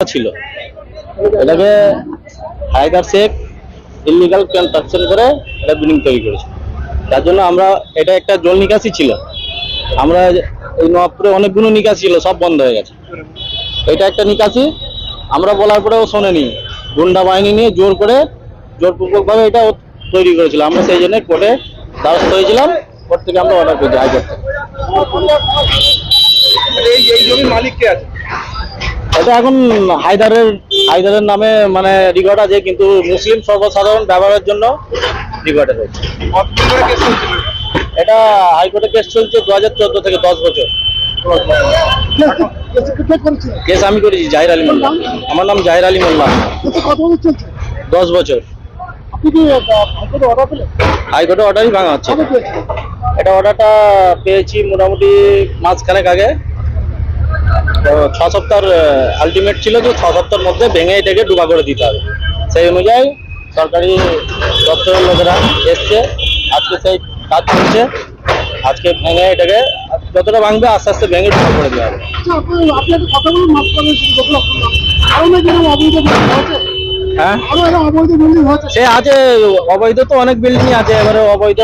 ছিল। এটাকে Haider Sheikh illegal construction করে এটা বিল্ডিং তৈরি করেছে। তার জন্য আমরা, এটা একটা জল নিকাশি ছিল। আমরা এই নবাবপুরে অনেকগুলো নিকাশি ছিল, সব বন্ধ হয়ে গেছে। এটা একটা নিকাশি আমরা বলার পরেও শোনেনি। গুন্ডা বাহিনী নিয়ে জোর করে, জোরপূর্বকভাবে এটা ও তৈরি করেছিল। আমরা সেই জন্য কোর্টে দ্বারস্থ হয়েছিলাম। কোর্ট থেকে আমরা অর্ডার করেছি হাইকোর্ট থেকে। এই জমির মালিক কে আছে? এটা এখন হায়দারের হায়দারের নামে মানে রেকর্ড আছে কিন্তু মুসলিম সর্বসাধারণ ব্যবহারের জন্য রেকর্ডে এটা হাইকোর্টে কেস চলছে দু হাজার চোদ্দ থেকে দশ বছর। কেস আমি করেছি জাহির আলী মোল্লা। আমার নাম জাহির আলী মোল্লা। দশ বছর। হাইকোর্টে অর্ডারই ভাঙা হচ্ছে। এটা অর্ডারটা পেয়েছি মোটামুটি মাসখানেক আগে। তো ছ সপ্তাহ আলটিমেট ছিল যে ছ সপ্তাহের মধ্যে ভেঙে এটাকে ডুবা করে দিতে হবে। সেই অনুযায়ী সরকারি দপ্তরের লোকেরা এসছে আজকে সেই কাজ করছে। আজকে ভেঙে এটাকে যতটা ভাঙবে আস্তে আস্তে ভেঙে ডুবা করে দেওয়া হবে। আচ্ছা হ্যাঁ? সে আছে অবৈধ তো অনেক বিল্ডিং আছে এবারে অবৈধ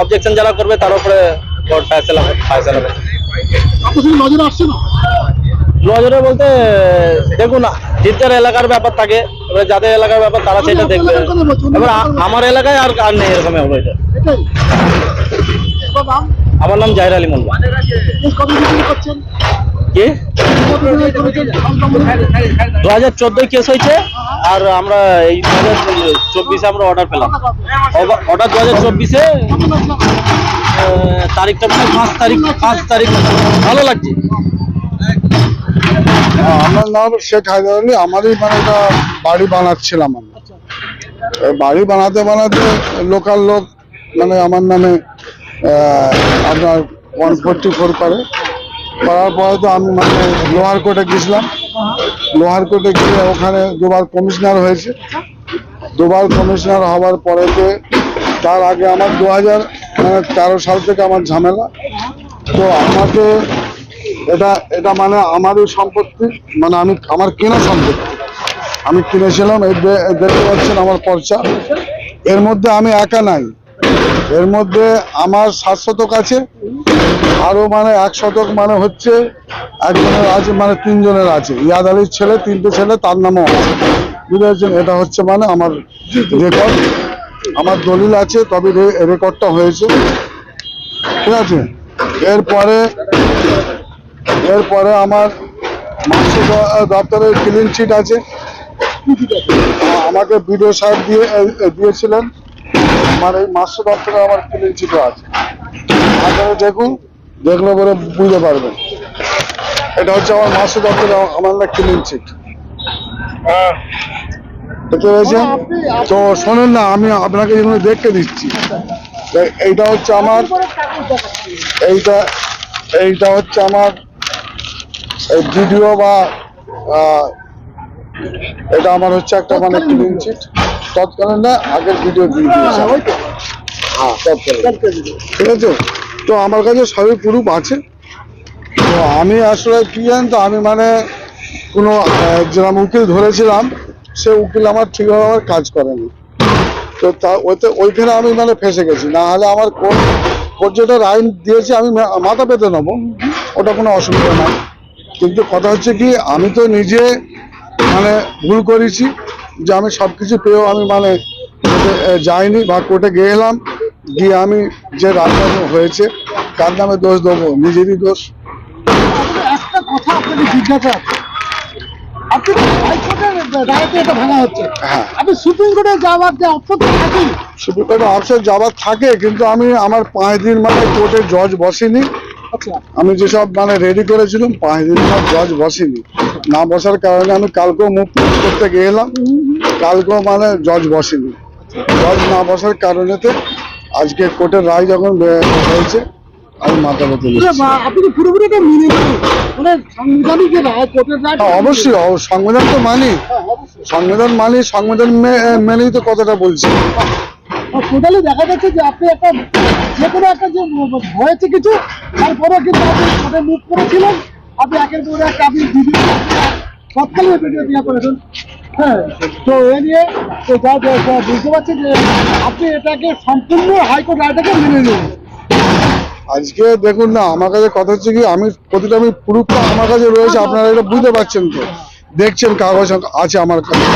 অবজেকশন যারা করবে তার উপরে কোর্ট ফায়সালা ফায়সালা নজরে আসছে না? নজরে বলতে দেখুন জিতের এলাকার ব্যাপার থাকে এবার যাদের এলাকার ব্যাপার তারা সেটা দেখবে। এবার আমার এলাকায় আর আর নেই এরকম এবার নাম? আমার নাম জাহির আলী মোল্লা কি? দু হাজার চোদ্দোয় কেস হয়েছে আর আমরা এই দু হাজার চব্বিশে আমরা অর্ডার পেলাম। অর্ডার দু হাজার চব্বিশে তারিখটা মনে হয় পাঁচ তারিখ পাঁচ তারিখ। ভালো লাগছে? আমার নাম শেখ হায়দার আলী। আমারই মানে এটা বাড়ি বানাচ্ছিলাম আমি। বাড়ি বানাতে বানাতে লোকাল লোক মানে আমার নামে আপনার ওয়ান ফোরটি ফোর করে। করার পরে তো আমি মানে লোহার কোর্টে গেছিলাম লোহার কোর্টে গিয়ে ওখানে দুবার কমিশনার হয়েছে। দুবার কমিশনার হওয়ার পরেতে তার আগে আমার দু হাজার তেরো সাল থেকে আমার ঝামেলা। তো আমাকে এটা এটা মানে আমারই সম্পত্তি মানে আমি, আমার কেনা সম্পত্তি। আমি কিনেছিলাম, এই দেখতে পাচ্ছেন আমার পর্চা। এর মধ্যে আমি একা নাই। এর মধ্যে আমার সাত শতক আছে আরও মানে এক শতক মানে হচ্ছে একজনের আছে মানে তিনজনের আছে। ইয়াদ আলীর ছেলে, তিনটে ছেলে, তার নামও আছে। বুঝতে পারছেন? এটা হচ্ছে মানে আমার রেকর্ড আমার দলিল আছে, তবে রেকর্ডটা হয়েছে। ঠিক আছে? এরপরে এরপরে আমার মাংস দপ্তরের ক্লিন চিট আছে। আমাকে বিডিও সাহেব দিয়ে দিয়েছিলেন। আমার এই মাংস দপ্তরে আমার ক্লিন চিটও আছে। আপনারা দেখুন, দেখলে পরে বুঝতে পারবেন। এটা হচ্ছে আমার মাংস দপ্তরে আমার ক্লিন চিট দেখতে পেয়েছেন তো শোনেন না আমি আপনাকে এগুলো দেখতে দিচ্ছি। এই- এইটা হচ্ছে আমার এইটা এইটা হচ্ছে আমার এই ভিডিও বা এটা আমার হচ্ছে একটা মানে ক্লিন চিট তৎকালীন না আগের ভিডিও দিয়ে দিয়েছে। হ্যাঁ তৎকালীন। ঠিক আছে? তো আমার কাছে সবই প্রুফ আছে। তো আমি আসলে কি জানেন তো আমি মানে কোনো যেরকম উকিল ধরেছিলাম সে উকিল আমার ঠিকভাবে আমার কাজ করেনি। তো তা ওতে ওইখানে আমি মানে ফেসে গেছি। না হলে আমার কোর্ট যেটা রায় দিয়েছে, আমি মাথা পেতে নেব। ওটা কোনো অসুবিধা নাই কিন্তু কথা হচ্ছে কি, আমি তো নিজে মানে ভুল করেছি, যে আমি সব কিছু পেয়েও আমি মানে যাইনি বা কোর্টে গেলাম গিয়ে আমি যে রাজা হয়েছে কার নামে দোষ দেবো, নিজেরই দোষ। একটা কথা আপনাকে জিজ্ঞাসা আপনি রায়তে এটা ভাঙা হচ্ছে। হ্যাঁ। আপনি সুপ্রিম কোর্টে যাওয়ার যে অপশন থাকেই। সুপ্রিম কোর্টে অফিসে যাওয়ার থাকে কিন্তু আমি আমার পাঁচ দিন মানে কোর্টে জজ বসিনি। আচ্ছা। আমি যেসব মানে রেডি করেছিলাম পাঁচ দিন পর জজ বসেনি। না বসার কারণে আমি কালকেও মুভ করতে গেলাম কালকেও মানে জজ বসেনি। জজ না বসার কারণেতে আজকে কোর্টের রায় যখন হয়েছে আমি মাথা মানে, আপনি কি পুরোপুরি এটা মেনে নেবেন মানে সাংবিধানিক রায় কোর্টের রায় অবশ্যই সংবিধান তো মানি। হ্যাঁ, সংবিধান মানি সংবিধান মেনেই তো কথাটা বলছি। টোটালি দেখা যাচ্ছে যে আপনি একটা যে কোনো একটা যে হয়েছে কিছু তারপরে কিন্তু আপনি কোর্টে মুভ করেছিলেন। আপনি একের পর এক আপনি ভিডিও তৎকালীন ভিডিও দিয়ে করেছেন। হ্যাঁ তো এ নিয়ে তো যা বুঝতে পারছি যে আপনি এটাকে সম্পূর্ণ হাইকোর্ট রায়টাকে মেনে নিন আজকে দেখুন না আমার কাছে কথা হচ্ছে কি আমি প্রতিটা আমি প্রুফটা আমার কাছে রয়েছে আপনারা এটা বুঝতে পারছেন তো। দেখছেন কাগজ আছে আমার কাছে।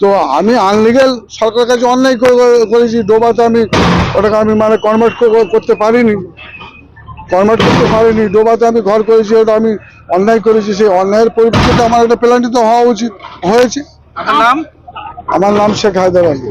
তো আমি আনলিগেল সরকারের কাছে অন্যায় করে- করেছি ডোবাতে আমি ওটাকে আমি মানে কনভার্ট করতে পারিনি। কনভার্ট করতে পারিনি ডোবাতে আমি ঘর করেছি ওটা আমি অন্যায় করেছি সেই অন্যায়ের পরিপ্রেক্ষিতে আমার একটা প্ল্যান্টি তো হওয়া উচিত হয়েছে। আমার নাম শেখ হায়দার আলী।